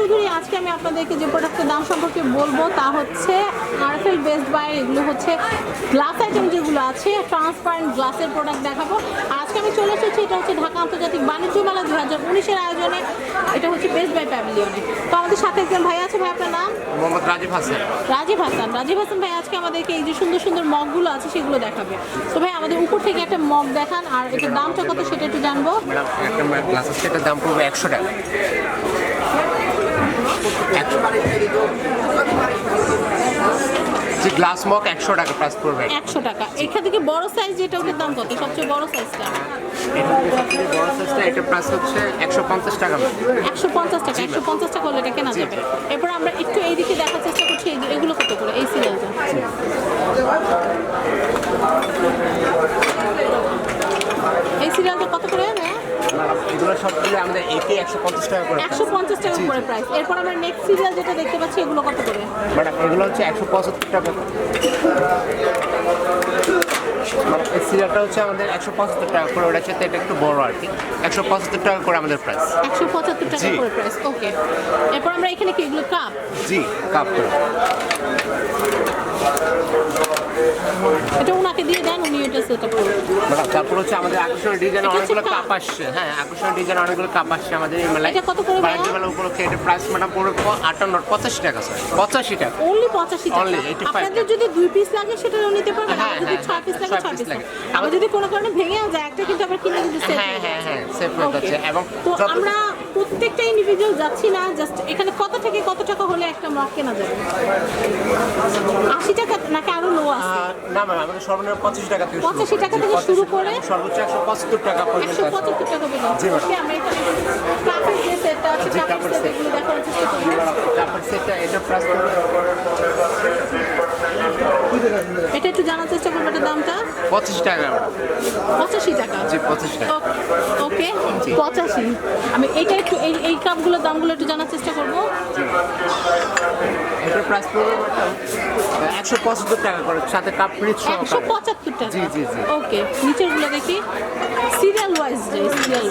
চৌধুরী আজকে আমি আপনাদেরকে যে প্রোডাক্টের দাম সম্পর্কে বলব তা হচ্ছে আরএফএল বেস্ট বাই এগুলো হচ্ছে গ্লাস আইটেম যেগুলো আছে ট্রান্সপারেন্ট গ্লাসের প্রোডাক্ট দেখাবো। আর আজকে আমি চলে এসেছি এটা হচ্ছে ঢাকা আন্তর্জাতিক বাণিজ্য মেলা দু হাজার উনিশের আয়োজনে এটা হচ্ছে বেস্ট বাই প্যাভিলিয়নে তো আমাদের সাথে একজন ভাই আছে ভাই আপনার নাম? মোহাম্মদ রাজীব হাসান। রাজীব হাসান। রাজীব হাসান ভাই আজকে আমাদেরকে এই যে সুন্দর সুন্দর মগগুলো আছে সেগুলো দেখাবে। তো ভাই আমাদের উপর থেকে একটা মগ দেখান আর এটার দামটা কত সেটা একটু জানব। একটা গ্লাস আছে এটার দাম পড়বে একশো টাকা। জি গ্লাস মগ একশো টাকা প্রাইস পড়বে। একশো টাকা। এখান থেকে বড় সাইজ যেটা ওটার দাম কত? সবচেয়ে বড় সাইজটা বড় সাইজটা এটার প্রাইস হচ্ছে একশো পঞ্চাশ টাকা একশো পঞ্চাশ টাকা একশো পঞ্চাশ টাকা হলে এটা কেনা যাবে। এরপর আমরা একটু এইদিকে দেখার চেষ্টা করছি এগুলো কত করে? এই সিরিয়ালটা এই সিরিয়ালটা কত করে হ্যাঁ এগুলো সবগুলো আমাদের এটি একশো পঞ্চাশ টাকা করে একশো পঞ্চাশ টাকা করে প্রাইস এরপর আমরা নেক্সট সিরিয়াল যেটা দেখতে পাচ্ছি এগুলো কত করে? ম্যাডাম এগুলো হচ্ছে একশো পঁচাত্তর টাকা মানে এই সিরিয়ালটা হচ্ছে আমাদের একশো পঁচাত্তর টাকা করে ওটা হচ্ছে এটা একটু বড় আর কি। একশো পঁচাত্তর টাকা করে আমাদের প্রাইস একশো পঁচাত্তর টাকা করে প্রাইস ওকে এরপর আমরা এখানে কি এগুলো কাপ জি কাপ করে। এটা ওনাকে দিয়ে দেন উনি এটা সেট আপ করবেন তারপর হচ্ছে আমাদের আকর্ষণীয় ডিজাইন অনেকগুলো কাপ। আসছে হ্যাঁ আকর্ষণীয় ডিজাইন অনেকগুলো কাপ আসছে আমাদের এই মেলায়। এটা কত করে? বাণিজ্য মেলা উপলক্ষে এটা প্রাইস ম্যাডাম পড়বে আটান্ন পঁচাশি টাকা স্যার পঁচাশি টাকা। অনলি পঁচাশি টাকা? Only 85 আপনাদের যদি দুই পিস লাগে সেটাও নিতে পারবেন। হ্যাঁ, আর যদি হ্যাঁ, ছয় পিস লাগে ছয় পিস লাগে। আবার যদি কোনো কারণে ভেঙেও যায় একটা কিন্তু আবার কিনে কিন্তু হ্যাঁ, হ্যাঁ, হ্যাঁ, set হয়ে যাচ্ছে। এবং তো আমরা প্রত্যেকটা ইন্ডিভিজুয়াল যাচ্ছি না জাস্ট এখানে কত থেকে কত টাকা হলে একটা মগ কেনা যাবে আশি টাকা নাকি আরও লো আছে? না ম্যাম আমাদের সর্বনিম্ন পঁচাশি টাকা থেকে 85 টাকা থেকে শুরু করে? সর্বোচ্চ একশো পঁচাত্তর টাকা পর্যন্ত একশো পঁচাত্তর টাকা পর্যন্ত। আমরা এখানে যে সেটটা আছে সেট এগুলো দেখার চেষ্টা এটা প্রাইস এটা একটু জানার চেষ্টা করব এটার দামটা। পঁচিশ টাকা পঁচাশি টাকা? জি পঁচিশ টাকা। ওকে পঁচাশি। আমি এইটা একটু এই এই কাপগুলোর দামগুলো একটু জানার চেষ্টা করব। এটার প্রাইস পড়বে একশো পঁচাত্তর টাকা করে সাথে কাপ ফ্রিজ একশো পঁচাত্তর টাকা? জি, জি, জি। ওকে নিচেরগুলো দেখি। সিরিয়াল ওয়াইজ যে সিরিয়াল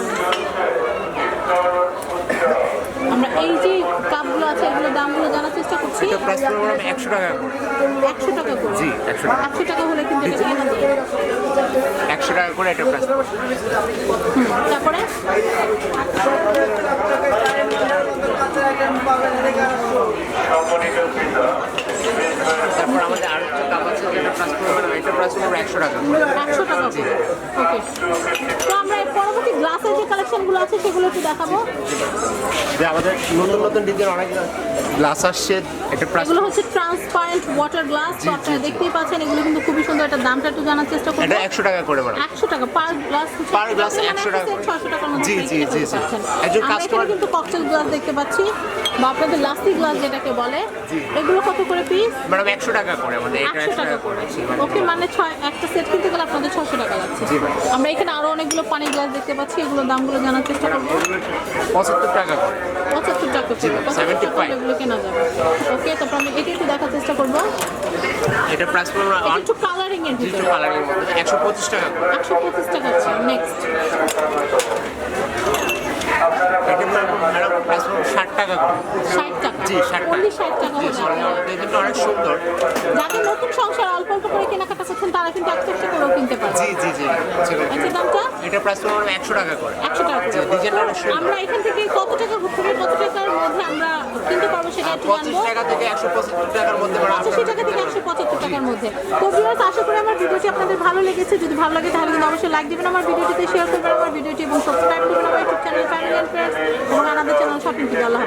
আমরা এই যে কাপগুলো আছে এগুলোর দামগুলো জানার চেষ্টা করছি। এটা প্রাইস পড়বে একশো টাকা করে। একশো টাকা করে? জি, 100 টাকা। একশো টাকা হলে কিন্তু এটা কেনা যায়। একশো টাকা করে এটা প্রাইস তারপর আমাদের আরও একটা কাপ আছে যেটা প্রাইস পড়বে ম্যাডাম এটা প্রাইস পড়বে একশো টাকা একশো টাকা ওকে তো আমরা পরবর্তী গ্লাসের যে কালেকশনগুলো আছে সেগুলো একটু দেখাবো। যে আমাদের নতুন নতুন ডিজাইন অনেক গ্লাস আসছে। এগুলো হচ্ছে ট্রান্সপারেন্ট ওয়াটার গ্লাস তো আপনারা দেখতেই পাচ্ছেন এগুলো কিন্তু খুবই সুন্দর এটা দামটা একটু জানার চেষ্টা করব। এটা একশো টাকা করে ম্যাডাম। একশো টাকা পার গ্লাস Per glass 100 টাকা করে। ছশো টাকার মধ্যে জি, জি, জি, জি। একজন customer- কিন্তু ককটেল গ্লাস দেখতে পাচ্ছি বা আপনাদের লাস্টি গ্লাস যেটাকে বলে এগুলো কত করে পিস ম্যাডাম একশো টাকা করে আমাদের এটা একশো টাকা করে। ওকে মানে ছয় একটা সেট কিনতে গেলে আপনাদের ছশো টাকা যাচ্ছে। জি, ম্যাম। আমরা এখানে আরও অনেকগুলো পানি গ্লাস দেখতে পাচ্ছি এগুলোর দামগুলো জানার চেষ্টা করব। পঁচাত্তর টাকা করে। পঁচাত্তর টাকা করে। পঁচাত্তর টাকা 75 এগুলো কেনা যাবে। ওকে তারপর আমি এটা একটু দেখার চেষ্টা করব। এটা প্রাইস পড়বে একটু কালারিং এর ভিতরে। একশো পঁচিশ টাকা। করে একশো পঁচিশ টাকা আছে নেক্সট ষাট টাকা ষাট টাকা। জি, 60 টাকা। অনলি ষাট টাকা অনেক সুন্দর। যাদের নতুন সংসার অল্প অল্প করে কেনাকাটা করছেন তারা কিন্তু একটা একটা করেও কিনতে পারে জি জি জি আচ্ছা দামটা? এটা প্রাইস পড়বে একশো টাকা করে। একশো টাকা করে। আমরা এখান থেকে কত টাকা থেকে কত টাকার মধ্যে কিনতে পারব সেটা একটু জানব। টাকা থেকে একশো পঁচাত্তর টাকার মধ্যে টাকা থেকে একশো পঁচাত্তর টাকার মধ্যে। তো ভিউয়ার্স আশা করি আমার ভিডিওটি আপনাদের ভালো লেগেছে। যদি ভালো লাগে তাহলে কিন্তু অবশ্যই লাইক দেবেন আমার ভিডিওটিতে শেয়ার করবেন আমার ভিডিওটি এবং সাবস্ক্রাইব করবেন আমার YouTube channel family and friends এবং আমাদের চ্যানেল শপিং হাফেজ।